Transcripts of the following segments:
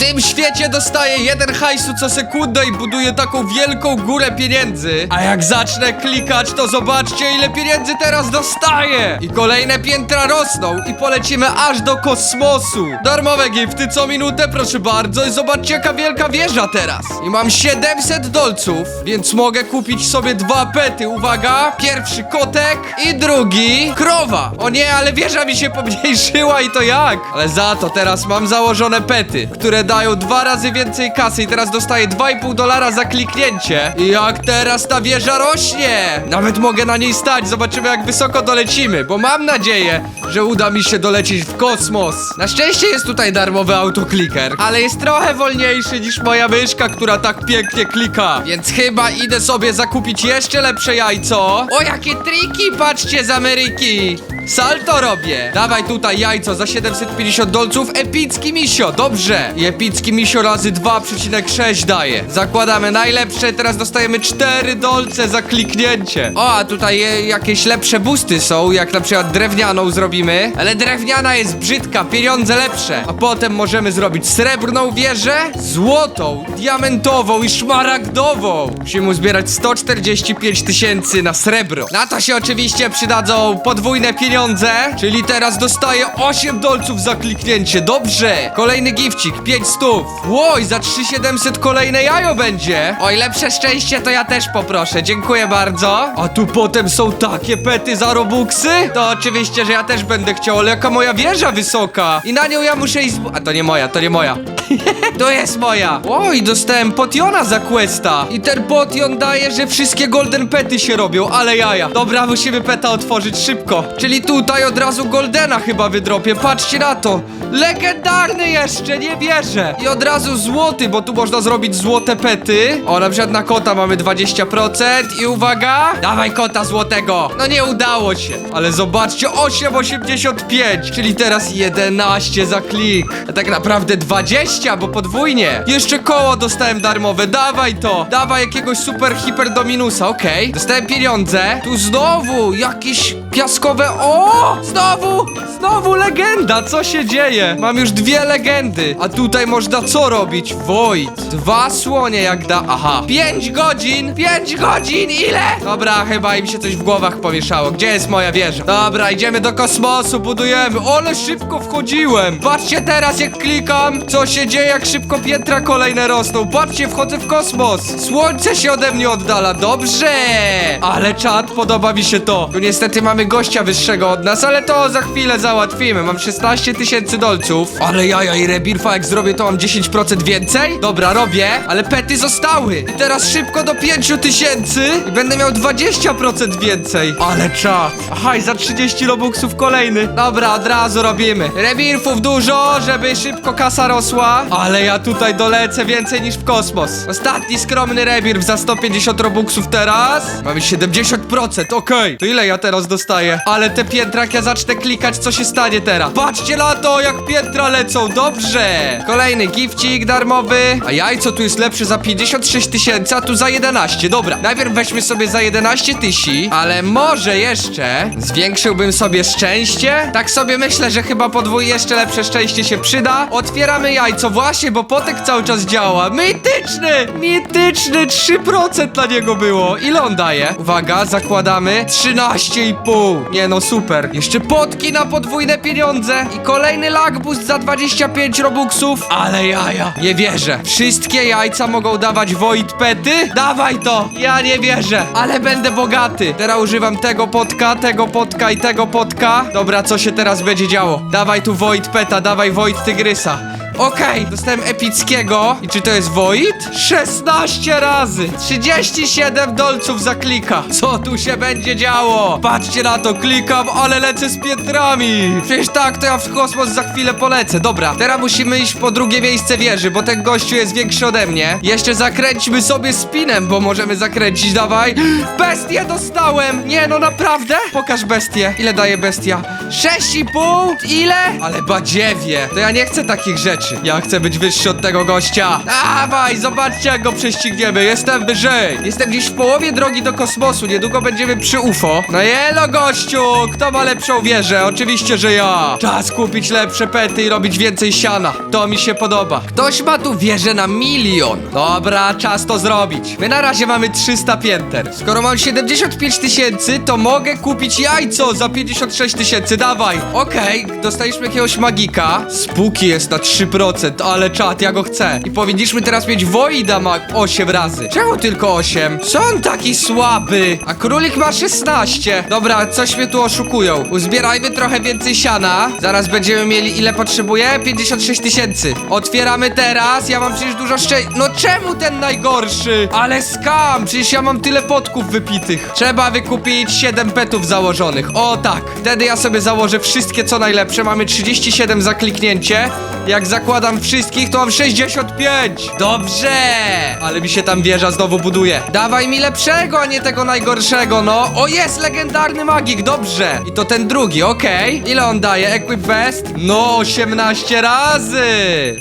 tym świecie dostaję jeden hajsu co sekundę i buduję taką wielką górę pieniędzy. A jak zacznę klikać, to zobaczcie ile pieniędzy teraz dostaję. I kolejne piętra rosną i polecimy aż do kosmosu. Darmowe gifty co minutę, proszę bardzo. I zobaczcie jaka wielka wieża teraz. I mam 700 dolców, więc mogę kupić sobie dwa pety. Uwaga, pierwszy kotek i drugi krowa. O nie, ale wieża mi się pomniejszyła i to jak? Ale za to teraz mam założone pety, które dają dwa razy więcej kasy i teraz dostaję 2,5 dolara za kliknięcie. I jak teraz ta wieża rośnie? Nawet mogę na niej stać, zobaczymy jak wysoko dolecimy, bo mam nadzieję, że uda mi się dolecieć w kosmos. Na szczęście jest tutaj darmowy autokliker, ale jest trochę wolniejszy niż moja myszka, która tak pięknie klika. Więc chyba idę sobie zakupić jeszcze lepsze jajco. O, jakie triki, patrzcie z Ameryki. Salto robię. Dawaj tutaj jajco za 750 dolców. Epicki misio, dobrze. I epicki misio razy 2,6 daje. Zakładamy najlepsze, teraz dostajemy 4 dolce za kliknięcie. O, a tutaj jakieś lepsze busty są, jak na przykład drewnianą zrobimy. Ale drewniana jest brzydka, pieniądze lepsze. A potem możemy zrobić srebrną wieżę, złotą, diamentową i szmaragdową. Musimy uzbierać 145 tysięcy na srebro. Na to się oczywiście przydadzą podwójne pieniądze, czyli teraz dostaję 8 dolców za kliknięcie. Dobrze. Kolejny gifcik, 5 stów. Łoj, za 3700 kolejne jajo będzie. Oj, lepsze szczęście to ja też poproszę. Dziękuję bardzo. A tu potem są takie pety za robuxy? To oczywiście, że ja też będę chciał, ale jaka moja wieża wysoka. I na nią ja muszę iść... zbu- A to nie moja, to nie moja. To jest moja! Oj, dostałem potiona za questa! I ten potion daje, że wszystkie golden pety się robią, ale jaja. Dobra, musimy peta otworzyć szybko. Czyli tutaj od razu goldena chyba wydropię, patrzcie na to! Legendarny jeszcze, nie wierzę! I od razu złoty, bo tu można zrobić złote pety. O, na przykład na kota mamy 20% i uwaga! Dawaj kota złotego! No nie udało się, ale zobaczcie, 8,85, czyli teraz 11 za klik. A tak naprawdę 20, bo podwójnie. Jeszcze koło dostałem darmowe, dawaj to. Dawaj jakiegoś super hiper dominusa, okej. Dostałem pieniądze. Tu znowu jakieś piaskowe, o! Znowu, znowu legenda, co się dzieje? Mam już dwie legendy, a tutaj można co robić? Void. Dwa słonie jak da, aha. 5 godzin, 5 godzin, ile? Dobra, chyba im się coś w głowach pomieszało. Gdzie jest moja wieża? Dobra, idziemy do kosmosu, budujemy. Ale szybko wchodziłem. Patrzcie teraz jak klikam, co się dzieje, jak szybko piętra kolejne rosną. Patrzcie, wchodzę w kosmos. Słońce się ode mnie oddala, dobrze. Ale czad, podoba mi się to. Tu niestety mamy gościa wyższego od nas, ale to za chwilę załatwimy. Mam 16 tysięcy dolców. Ale jaja i rebirfa, jak zrobię, to mam 10% więcej? Dobra, robię, ale pety zostały. I teraz szybko do 5 tysięcy i będę miał 20% więcej. Ale czad. Aha, i za 30 robuxów kolejny. Dobra, od razu robimy. Rebirfów dużo, żeby szybko kasa rosła. Ale ja tutaj dolecę więcej niż w kosmos. Ostatni skromny rebirf za 150 robuxów teraz. Mamy 70%, okej. To ile ja teraz dostaję? Ale te piętra, jak ja zacznę klikać, co się stanie teraz? Patrzcie na to, jak piętra lecą, dobrze. Kolejny gifcik darmowy. A jajco tu jest lepsze za 56 tysięcy, a tu za 11. Dobra, najpierw weźmy sobie za 11 tysi, ale może jeszcze zwiększyłbym sobie szczęście. Tak sobie myślę, że chyba podwój jeszcze lepsze szczęście się przyda. Otwieramy jajco właśnie, bo potek cały czas działa. Mityczny! Mityczny! 3% dla niego było. Ile on daje? Uwaga, zakładamy 13,5. Nie no, super. Jeszcze potki na podwójne pieniądze i kolejny lag boost za 25 robuxów. Ale jaja. Nie wierzę. Wszystkie jajca mogą dawać void pety? Dawaj to. Ja nie wierzę. Ale będę bogaty. Teraz używam tego potka, tego potka i tego potka. Dobra, co się teraz będzie działo? Dawaj tu void peta, dawaj void tygrysa. Okej, dostałem epickiego. I czy to jest Void? 16 razy! 37 dolców za klika. Co tu się będzie działo? Patrzcie na to, klikam, ale lecę z piętrami. Przecież tak, to ja w kosmos za chwilę polecę. Dobra, teraz musimy iść po drugie miejsce wieży, bo ten gościu jest większy ode mnie. Jeszcze zakręćmy sobie spinem, bo możemy zakręcić, dawaj. Bestię dostałem! Nie, no naprawdę? Pokaż bestię. Ile daje bestia? 6,5? Ile? Ale badziewie. To ja nie chcę takich rzeczy. Najlepszy. Ja chcę być wyższy od tego gościa. Dawaj, zobaczcie jak go prześcigniemy. Jestem wyżej. Jestem gdzieś w połowie drogi do kosmosu. Niedługo będziemy przy UFO. No jelo, gościu. Kto ma lepszą wieżę? Oczywiście, że ja. Czas kupić lepsze pety i robić więcej siana. To mi się podoba. Ktoś ma tu wieżę na milion. Dobra, czas to zrobić. My na razie mamy 300 pięter. Skoro mam 75 tysięcy, to mogę kupić jajco za 56 tysięcy. Dawaj. Okej, dostaliśmy jakiegoś magika. Spooky jest na 3%, ale czat, ja go chcę. I powinniśmy teraz mieć Voida ma 8 razy. Czemu tylko 8? Co on taki słaby? A królik ma 16. Dobra, coś mnie tu oszukują. Uzbierajmy trochę więcej siana. Zaraz będziemy mieli ile potrzebuję? 56 tysięcy. Otwieramy teraz. Ja mam przecież dużo szczę... No czemu ten najgorszy? Ale skam! Przecież ja mam tyle potków wypitych. Trzeba wykupić 7 petów założonych. O tak. Wtedy ja sobie założę wszystkie co najlepsze. Mamy 37 za kliknięcie. Jak zakładam wszystkich, to mam 65. Dobrze. Ale mi się tam wieża znowu buduje. Dawaj mi lepszego, a nie tego najgorszego, no. O, jest legendarny magik, dobrze. I to ten drugi, okej. Ile on daje? Equip best? No, 18 razy.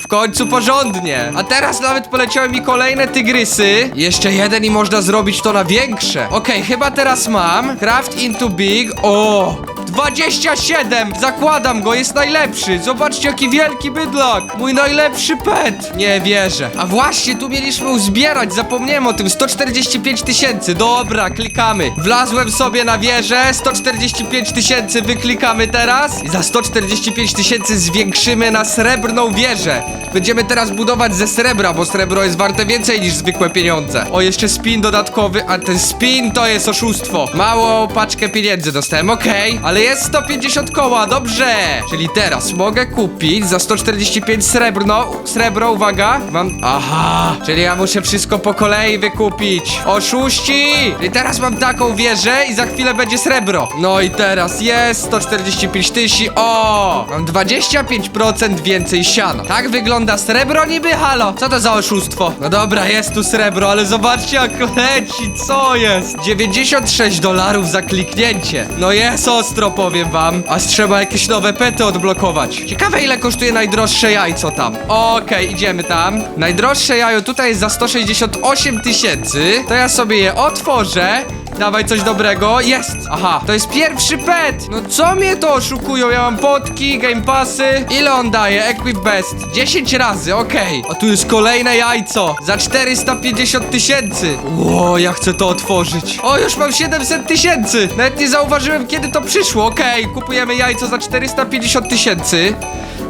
W końcu porządnie. A teraz nawet poleciały mi kolejne tygrysy. Jeszcze jeden i można zrobić to na większe. Okej, chyba teraz mam. Craft into big. O! 27! Zakładam go, jest najlepszy! Zobaczcie, jaki wielki bydlak! Mój najlepszy pet! Nie wierzę. A właśnie, tu mieliśmy uzbierać, zapomniałem o tym. 145 tysięcy. Dobra, klikamy. Wlazłem sobie na wieżę, 145 tysięcy wyklikamy teraz. I za 145 tysięcy zwiększymy na srebrną wieżę. Będziemy teraz budować ze srebra, bo srebro jest warte więcej niż zwykłe pieniądze. O, jeszcze spin dodatkowy, a ten spin to jest oszustwo. Małą paczkę pieniędzy dostałem, okej, ale jest 150 koła, dobrze. Czyli teraz mogę kupić za 145 srebrno, srebro, uwaga, mam, aha, czyli ja muszę wszystko po kolei wykupić. Oszuści! I teraz mam taką wieżę i za chwilę będzie srebro. No i teraz jest 145 tysięcy, o, mam 25% więcej siana. Tak wygląda srebro niby, halo? Co to za oszustwo? No dobra, jest tu srebro, ale zobaczcie jak leci, co jest? 96 dolarów za kliknięcie. No jest ostro, powiem wam. A trzeba jakieś nowe pety odblokować. Ciekawe ile kosztuje najdroższe jajco tam. Okej, idziemy tam. Najdroższe jajo tutaj jest za 168 tysięcy. To ja sobie je otworzę. Dawaj coś dobrego. Jest! Aha, to jest pierwszy pet! No co mnie to oszukują? Ja mam potki, game passy. Ile on daje? Equip best. 10 razy, okej. A tu jest kolejne jajco. Za 450 tysięcy. Ło, ja chcę to otworzyć. O, już mam 700 tysięcy. Nawet nie zauważyłem, kiedy to przyszło. Okej, kupujemy jajco za 450 tysięcy.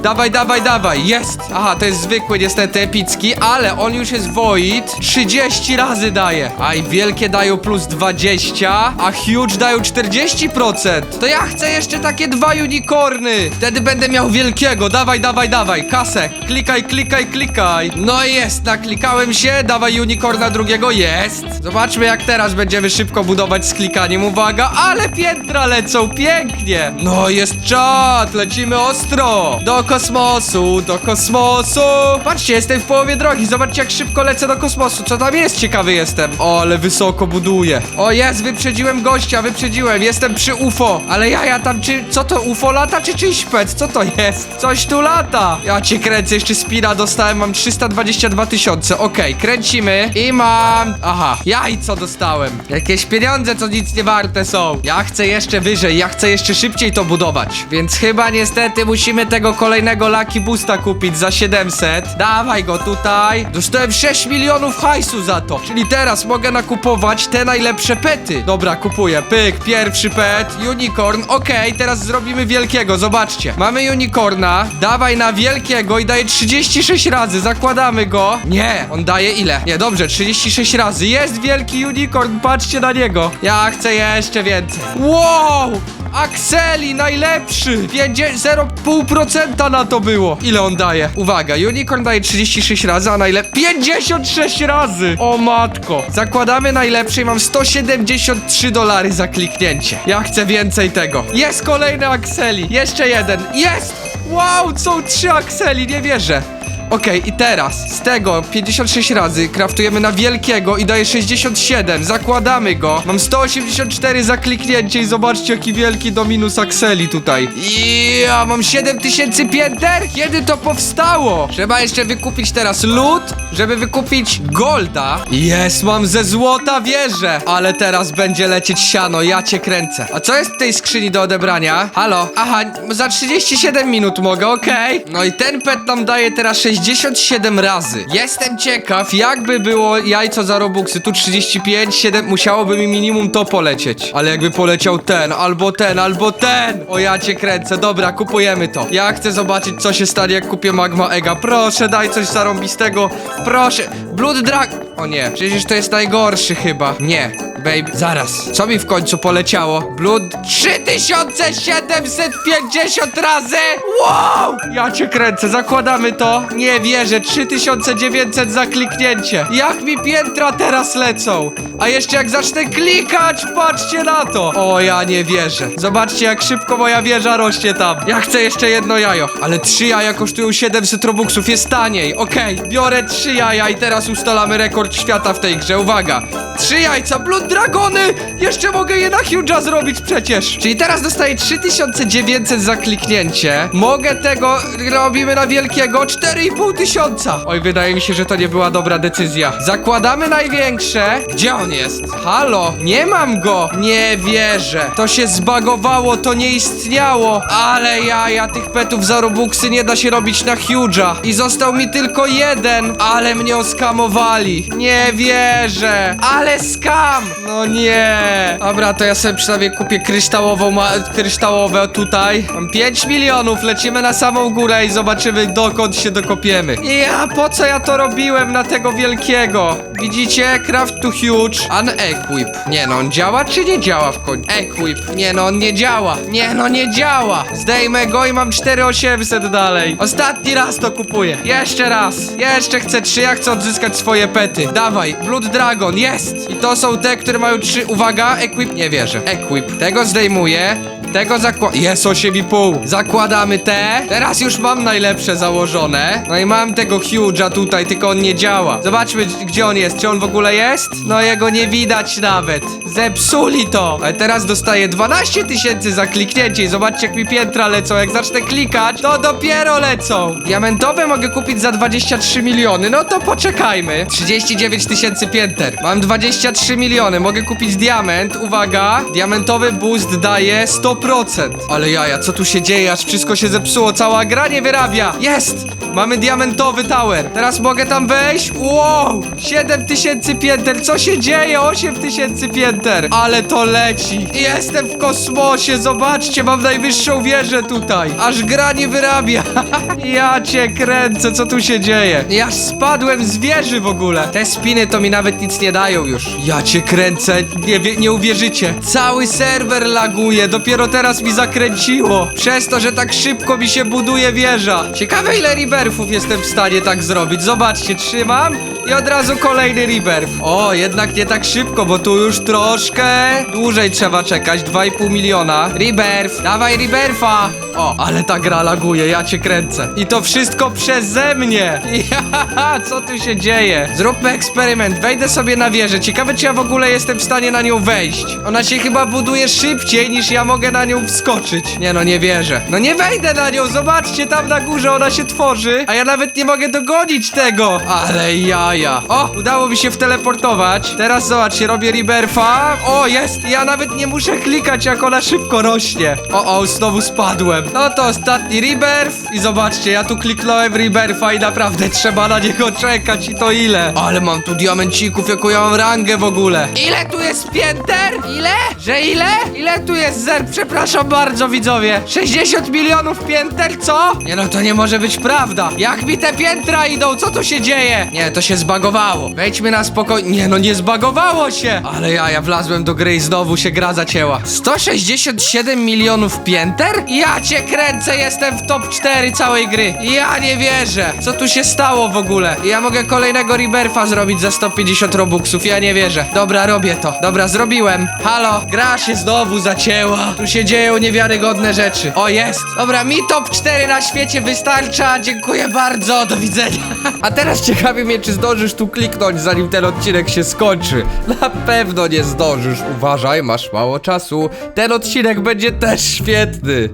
Dawaj, dawaj, dawaj, jest! Aha, to jest zwykły, niestety epicki, ale on już jest Void 30 razy daje. A i wielkie dają plus 20, a huge dają 40%. To ja chcę jeszcze takie dwa unicorny. Wtedy będę miał wielkiego. Dawaj, dawaj, dawaj, kasę. Klikaj, klikaj, klikaj. No jest, naklikałem się, dawaj unicorna drugiego, jest. Zobaczmy jak teraz będziemy szybko budować z klikaniem. Uwaga, ale piętra lecą, pięknie. No jest czat, lecimy ostro. Do kosmosu, do kosmosu. Patrzcie, jestem w połowie drogi. Zobaczcie, jak szybko lecę do kosmosu. Co tam jest? Ciekawy jestem. O, ale wysoko buduję. O, jest, wyprzedziłem gościa, wyprzedziłem. Jestem przy UFO. Ale ja, ja tam, czy, co to, UFO lata, czy czyjś pet? Co to jest? Coś tu lata. Ja cię kręcę, jeszcze spina dostałem, mam 322 tysiące. Okej, kręcimy i mam... Aha, jajco dostałem. Jakieś pieniądze, co nic nie warte są. Ja chcę jeszcze wyżej, ja chcę jeszcze szybciej to budować. Więc chyba niestety musimy tego kolejnego Lucky Boosta kupić za 700. Dawaj go tutaj. Dostałem 6 milionów hajsu za to. Czyli teraz mogę nakupować te najlepsze pety. Dobra, kupuję. Pyk, pierwszy pet, unicorn. Okej, teraz zrobimy wielkiego, zobaczcie. Mamy unicorna, dawaj na wielkiego i daje 36 razy. Zakładamy go. Nie, on daje ile? Nie, dobrze, 36 razy. Jest wielki unicorn, patrzcie na niego. Ja chcę jeszcze więcej. Wow! Axeli, najlepszy! 0,5% na to było. Ile on daje? Uwaga, Unicorn daje 36 razy, a najlepszy... 56 razy! O matko! Zakładamy najlepszy i mam 173 dolary za kliknięcie. Ja chcę więcej tego. Jest kolejny Axeli. Jeszcze jeden. Jest! Wow, są trzy Axeli, nie wierzę. Okej, i teraz z tego 56 razy kraftujemy na wielkiego i daje 67. Zakładamy go. Mam 184 za kliknięcie i zobaczcie jaki wielki dominus Axeli tutaj. I ja mam 7000 pięter? Kiedy to powstało? Trzeba jeszcze wykupić teraz lód, żeby wykupić golda. Jest, mam ze złota wieżę. Ale teraz będzie lecieć siano, ja cię kręcę. A co jest w tej skrzyni do odebrania? Halo? Aha, za 37 minut mogę, okej. No i ten pet nam daje teraz 67 razy. Jestem ciekaw, jakby było jajco za robuxy. Tu 35, 7, musiałoby mi minimum to polecieć. Ale jakby poleciał ten, albo ten, albo ten. O ja cię kręcę, dobra, kupujemy to. Ja chcę zobaczyć, co się stanie, jak kupię Magma Ega. Proszę, daj coś zarąbistego. Proszę. Blood Drag... O nie, przecież to jest najgorszy chyba. Nie, baby, zaraz. Co mi w końcu poleciało? Blood 3750 razy? Wow! Ja cię kręcę, zakładamy to. Nie wierzę, 3900 za kliknięcie. Jak mi piętra teraz lecą? A jeszcze jak zacznę klikać, patrzcie na to. O, ja nie wierzę. Zobaczcie, jak szybko moja wieża rośnie tam. Ja chcę jeszcze jedno jajo. Ale trzy jaja kosztują 700 robuxów, jest taniej. Okej, biorę trzy jaja i teraz ustalamy rekord świata w tej grze. Uwaga. Trzy jajca, Blood Dragony! Jeszcze mogę je na Huge'a zrobić przecież. Czyli teraz dostaję 3900 za kliknięcie. Mogę tego, robimy na wielkiego 4500 tysiąca. Oj, wydaje mi się, że to nie była dobra decyzja. Zakładamy największe. Gdzie on jest? Halo? Nie mam go. Nie wierzę. To się zbagowało, to nie istniało. Ale ja, ja tych petów za robuxy nie da się robić na Huge'a. I został mi tylko jeden. Ale mnie oskamowali. Nie wierzę. Ale skam. No nie. Dobra, to ja sobie przynajmniej kupię kryształową, kryształowe tutaj. Mam 5 milionów, lecimy na samą górę i zobaczymy dokąd się dokopiemy. Ja, po co ja to robiłem na tego wielkiego? Widzicie? Craft to huge. Unequip. Nie no, on działa czy nie działa w końcu? Equip. Nie no, on nie działa. Nie no, nie działa. Zdejmę go i mam 4800 dalej. Ostatni raz to kupuję. Jeszcze raz. Jeszcze chcę trzy, ja chcę odzyskać swoje pety. Dawaj, Blood Dragon, jest. I to są te, które mają trzy. Uwaga, equip. Nie wierzę. Equip. Tego zdejmuję. Tego zakład... Jest 8,5. Zakładamy te. Teraz już mam najlepsze założone. No i mam tego Huge'a tutaj, tylko on nie działa. Zobaczmy, gdzie on jest. Czy on w ogóle jest? No jego nie widać nawet. Zepsuli to. Ale teraz dostaję 12 tysięcy za kliknięcie i zobaczcie, jak mi piętra lecą. Jak zacznę klikać, to dopiero lecą. Diamentowe mogę kupić za 23 miliony. No to poczekajmy. 39 tysięcy pięter. Mam 23 miliony. Mogę kupić diament. Uwaga. Diamentowy boost daje 100%. Ale jaja, co tu się dzieje? Aż wszystko się zepsuło. Cała gra nie wyrabia. Jest! Mamy diamentowy tower. Teraz mogę tam wejść. Wow! 7 tysięcy pięter. Co się dzieje? 8 tysięcy pięter. Ale to leci. Jestem w kosmosie. Zobaczcie, mam najwyższą wieżę tutaj. Aż gra nie wyrabia. ja cię kręcę. Co tu się dzieje? Ja spadłem z wieży w ogóle. Te spiny to mi nawet nic nie dają już. Ja cię kręcę. Nie, nie uwierzycie. Cały serwer laguje. Dopiero teraz mi zakręciło. Przez to, że tak szybko mi się buduje wieża. Ciekawe ile rebirthów jestem w stanie tak zrobić. Zobaczcie, trzymam i od razu kolejny rebirth. O, jednak nie tak szybko, bo tu już troszkę dłużej trzeba czekać. 2,5 miliona. Rebirth, dawaj rebirtha. O, ale ta gra laguje, ja cię kręcę. I to wszystko przeze mnie. Ja, co tu się dzieje? Zróbmy eksperyment. Wejdę sobie na wieżę. Ciekawe, czy ja w ogóle jestem w stanie na nią wejść. Ona się chyba buduje szybciej, niż ja mogę na nią wskoczyć. Nie no, nie wierzę. No nie wejdę na nią, zobaczcie, tam na górze ona się tworzy, a ja nawet nie mogę dogonić tego. Ale jaja. O, udało mi się wteleportować. Teraz zobaczcie, robię rebirtha. O, jest. Ja nawet nie muszę klikać, jak ona szybko rośnie. O, o, znowu spadłem. No to ostatni rebirth i zobaczcie, ja tu kliknąłem rebirtha i naprawdę trzeba na niego czekać i to ile. Ale mam tu diamencików, jaką ja mam rangę w ogóle. Ile tu jest pięter? Ile? Że ile? Ile tu jest zer? Przepraszam bardzo, widzowie. 60 milionów pięter, co? Nie no, to nie może być prawda. Jak mi te piętra idą? Co tu się dzieje? Nie, to się zbagowało. Wejdźmy na spokojnie. Nie no, nie zbagowało się. Ale ja, ja wlazłem do gry i znowu się gra zacięła. 167 milionów pięter? Ja cię kręcę, jestem w top 4 całej gry. Ja nie wierzę. Co tu się stało w ogóle? Ja mogę kolejnego rebirtha zrobić za 150 robuxów, ja nie wierzę. Dobra, robię to. Dobra, zrobiłem. Halo, gra się znowu zacięła. Tu się się dzieją niewiarygodne rzeczy. O, jest. Dobra, mi top 4 na świecie wystarcza. Dziękuję bardzo. Do widzenia. A teraz ciekawi mnie, czy zdążysz tu kliknąć, zanim ten odcinek się skończy. Na pewno nie zdążysz. Uważaj, masz mało czasu. Ten odcinek będzie też świetny.